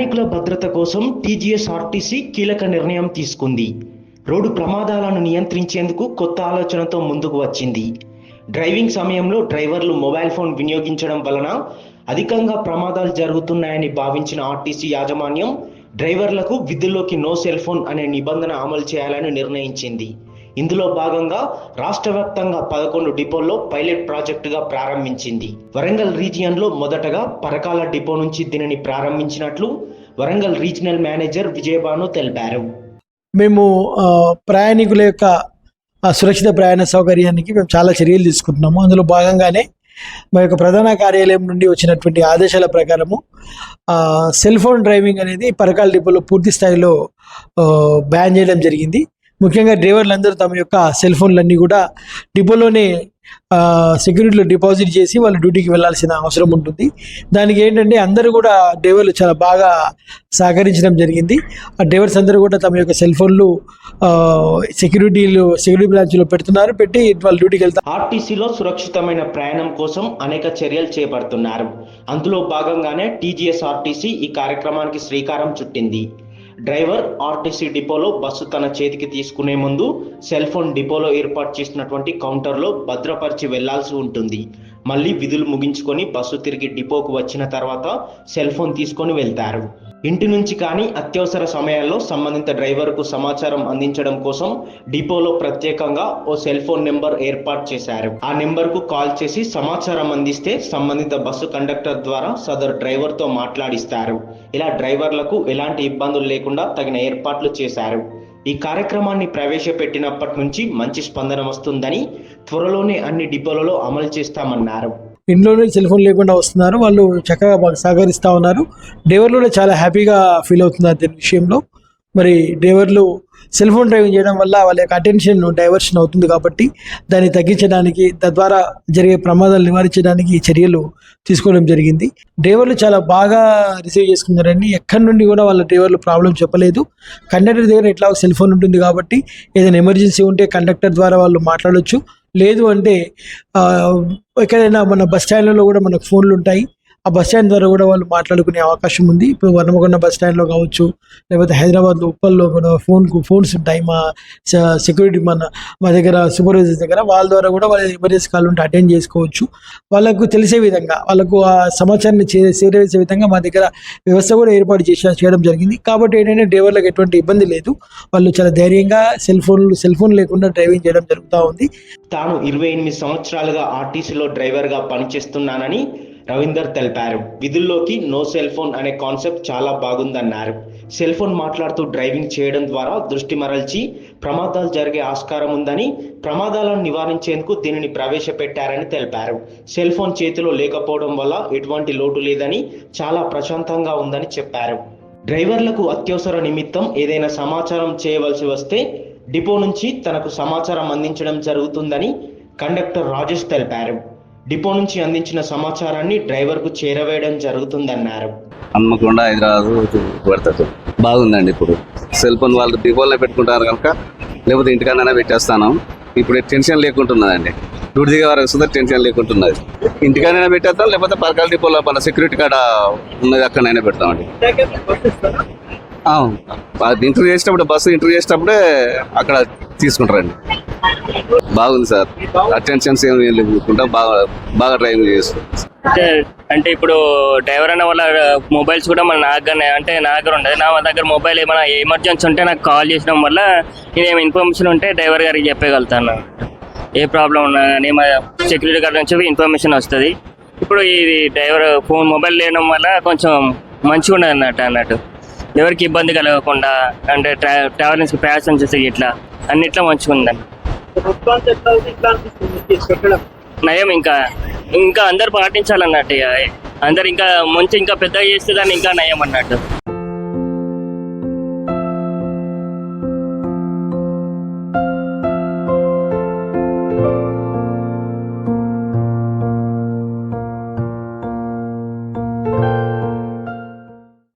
ప్రయాణికుల భద్రత కోసం టీజీఎస్ ఆర్టీసీ కీలక నిర్ణయం తీసుకుంది. రోడ్డు ప్రమాదాలను నియంత్రించేందుకు కొత్త ఆలోచనతో ముందుకు వచ్చింది. డ్రైవింగ్ సమయంలో డ్రైవర్లు మొబైల్ ఫోన్ వినియోగించడం వలన అధికంగా ప్రమాదాలు జరుగుతున్నాయని భావించిన ఆర్టీసీ యాజమాన్యం డ్రైవర్లకు విధుల్లోకి నో సెల్ ఫోన్ అనే నిబంధన అమలు చేయాలని నిర్ణయించింది. ఇందులో భాగంగా రాష్ట్ర వ్యాప్తంగా పదకొండు డిపోల్లో పైలట్ ప్రాజెక్టుగా ప్రారంభించింది. వరంగల్ రీజియన్లో మొదటగా పరకాల డిపో నుంచి దీనిని ప్రారంభించినట్లు వరంగల్ రీజనల్ మేనేజర్ విజయభాను తెలిపారు. మేము ప్రయాణికుల యొక్క సురక్షిత ప్రయాణ సౌకర్యానికి మేము చాలా చర్యలు తీసుకుంటున్నాము. అందులో భాగంగానే మా యొక్క ప్రధాన కార్యాలయం నుండి వచ్చినటువంటి ఆదేశాల ప్రకారము సెల్ ఫోన్ డ్రైవింగ్ అనేది పరకాల డిపోలో పూర్తి స్థాయిలో బ్యాన్ చేయడం జరిగింది. ముఖ్యంగా డ్రైవర్లందరూ తమ యొక్క సెల్ ఫోన్లన్నీ కూడా డిపోలోనే సెక్యూరిటీలో డిపాజిట్ చేసి వాళ్ళు డ్యూటీకి వెళ్ళాల్సిన అవసరం ఉంటుంది. దానికి ఏంటంటే అందరూ కూడా డ్రైవర్లు చాలా బాగా సహకరించడం జరిగింది. ఆ డ్రైవర్స్ అందరూ కూడా తమ యొక్క సెల్ ఫోన్లు సెక్యూరిటీలు సెక్యూరిటీ బ్రాంచ్లో పెడుతున్నారు. పెట్టి వాళ్ళు డ్యూటీకి వెళ్తారు ఆర్టీసీలో సురక్షితమైన ప్రయాణం కోసం అనేక చర్యలు చేపడుతున్నారు. అందులో భాగంగానే టీజీఎస్ ఆర్టీసీ ఈ కార్యక్రమానికి శ్రీకారం చుట్టింది. డ్రైవర్ ఆర్టీసీ డిపోలో బస్సు తన చేతికి తీసుకునే ముందు సెల్ ఫోన్ డిపోలో ఏర్పాటు చేసినటువంటి కౌంటర్లో భద్రపరిచి వెళ్ళాల్సి ఉంటుంది. మళ్ళీ విధులు ముగించుకొని బస్సు తిరిగి డిపోకు వచ్చిన తర్వాత సెల్ ఫోన్ తీసుకొని వెళ్తారు. ఇంటి నుంచి కానీ అత్యవసర సమయాల్లో సంబంధిత డ్రైవర్కు సమాచారం అందించడం కోసం డిపోలో ప్రత్యేకంగా ఓ సెల్ ఫోన్ నెంబర్ ఏర్పాటు చేశారు. ఆ నెంబర్కు కాల్ చేసి సమాచారం అందిస్తే సంబంధిత బస్సు కండక్టర్ ద్వారా సదరు డ్రైవర్తో మాట్లాడిస్తారు. ఇలా డ్రైవర్లకు ఎలాంటి ఇబ్బందులు లేకుండా తగిన ఏర్పాట్లు చేశారు. ఈ కార్యక్రమాన్ని ప్రవేశపెట్టినప్పటి నుంచి మంచి స్పందన వస్తుందని త్వరలోనే అన్ని డిపోలలో అమలు చేస్తామన్నారు. ఇంట్లోనే సెల్ ఫోన్ లేకుండా వస్తున్నారు. వాళ్ళు చక్కగా మాకు సహకరిస్తూ ఉన్నారు. డ్రైవర్లు కూడా చాలా హ్యాపీగా ఫీల్ అవుతున్నారు దీని విషయంలో. మరి డ్రైవర్లు సెల్ ఫోన్ డ్రైవింగ్ చేయడం వల్ల వాళ్ళ యొక్క అటెన్షన్ డైవర్షన్ అవుతుంది కాబట్టి దాన్ని తగ్గించడానికి తద్వారా జరిగే ప్రమాదాలు నివారించడానికి చర్యలు తీసుకోవడం జరిగింది. డ్రైవర్లు చాలా బాగా రిసీవ్ చేసుకున్నారండి ఎక్కడి నుండి కూడా వాళ్ళ డ్రైవర్లు ప్రాబ్లం చెప్పలేదు. కండక్టర్ దగ్గర ఎట్లా సెల్ ఫోన్ ఉంటుంది కాబట్టి ఏదైనా ఎమర్జెన్సీ ఉంటే కండక్టర్ ద్వారా వాళ్ళు మాట్లాడొచ్చు. లేదు అంటే ఆ, ఎక్కడైనా మన బస్ స్టాండ్లలో కూడా మనకు ఫోన్లు ఉంటాయి. ఆ బస్ స్టాండ్ ద్వారా కూడా వాళ్ళు మాట్లాడుకునే అవకాశం ఉంది. ఇప్పుడు వర్ణమకొండ బస్ స్టాండ్లో కావచ్చు లేకపోతే హైదరాబాద్లో ఉప్పల్లో కూడా ఫోన్కు ఫోన్స్ ఉంటాయి. మా సెక్యూరిటీ మన మా దగ్గర సూపర్వైజర్ దగ్గర వాళ్ళ ద్వారా కూడా వాళ్ళు ఎమర్జెన్సీ కాల్ ఉంటే అటెండ్ చేసుకోవచ్చు. వాళ్ళకు తెలిసే విధంగా వాళ్ళకు ఆ సమాచారాన్ని చేరవేసే విధంగా మా దగ్గర వ్యవస్థ కూడా ఏర్పాటు చేసి చేయడం జరిగింది. కాబట్టి ఏంటంటే డ్రైవర్లకు ఎటువంటి ఇబ్బంది లేదు. వాళ్ళు చాలా ధైర్యంగా సెల్ ఫోన్లు సెల్ ఫోన్ లేకుండా డ్రైవింగ్ చేయడం జరుగుతూ ఉంది. తాను ఇరవై ఎనిమిది సంవత్సరాలుగా ఆర్టీసీలో డ్రైవర్గా పనిచేస్తున్నానని రవీందర్ తెలిపారు. విధుల్లోకి నో సెల్ ఫోన్ అనే కాన్సెప్ట్ చాలా బాగుందన్నారు. సెల్ ఫోన్ మాట్లాడుతూ డ్రైవింగ్ చేయడం ద్వారా దృష్టి మరల్చి ప్రమాదాలు జరిగే ఆస్కారం ఉందని ప్రమాదాలను నివారించేందుకు దీనిని ప్రవేశపెట్టారని తెలిపారు. సెల్ ఫోన్ చేతిలో లేకపోవడం వల్ల ఎటువంటి లోటు లేదని చాలా ప్రశాంతంగా ఉందని చెప్పారు. డ్రైవర్లకు అత్యవసర నిమిత్తం ఏదైనా సమాచారం చేయవలసి వస్తే డిపో నుంచి తనకు సమాచారం అందించడం జరుగుతుందని కండక్టర్ రాజేష్ తెలిపారు. డిపో నుంచి అందించిన సమాచారాన్ని డ్రైవర్కు చేరవేయడం జరుగుతుందన్నారు. హన్మకొండ హైదరాబాద్ పెడతారు బాగుందండి ఇప్పుడు. సెల్ ఫోన్ వాళ్ళు డిపోలో పెట్టుకుంటారు కనుక లేకపోతే ఇంటికన్నా పెట్టేస్తాను. ఇప్పుడు టెన్షన్ లేకుంటున్నదండి. డ్యూటీ దిగే వరకు సుధా టెన్షన్ లేకుంటున్నది. ఇంటికైనా పెట్టేస్తాం లేకపోతే పరకాల డిపోలో మన సెక్యూరిటీ కాడ ఉన్నది అక్కడైనా పెడతామండి. అవును. ఇంటర్వ్యూ చేసేటప్పుడు బస్సు ఇంటర్వ్యూ చేసేటప్పుడే అక్కడ తీసుకుంటారండి. బాగుంది సార్. అటెన్షన్స్ ఏమి లేకుండా బాగా బాగా డ్రైవింగ్ చేస్తుంది అంటే అంటే ఇప్పుడు డ్రైవర్ అన్న వాళ్ళ మొబైల్స్ కూడా మన నా దగ్గర అంటే నా దగ్గర ఉండదు నా దగ్గర మొబైల్ ఏమైనా ఎమర్జెన్సీ ఉంటే నాకు కాల్ చేయడం వల్ల నేనేం ఇన్ఫర్మేషన్ ఉంటే డ్రైవర్ గారికి చెప్పగలుగుతాను. ఏ ప్రాబ్లం ఉన్నా కానీ మా సెక్యూరిటీ గార్డ్ నుంచి ఇన్ఫర్మేషన్ వస్తుంది. ఇప్పుడు ఇది డ్రైవర్ ఫోన్ మొబైల్ లేడం వల్ల కొంచెం మంచిగా ఉండదు అన్నట్టు అన్నట్టు. ఎవరికి ఇబ్బంది కలగకుండా అంటే ట్రా ట్రావెలింగ్స్ ప్యాసెంజర్స్ ఇట్లా అన్నిట్లో మంచిగా ఉందండి. నయం ఇంకా. ఇంకా అందరు పాటించాలన్నట్టు ఇక. అందరు ఇంకా మంచి ఇంకా పెద్దగా చేస్తే దాన్ని ఇంకా నయం అన్నట్టు.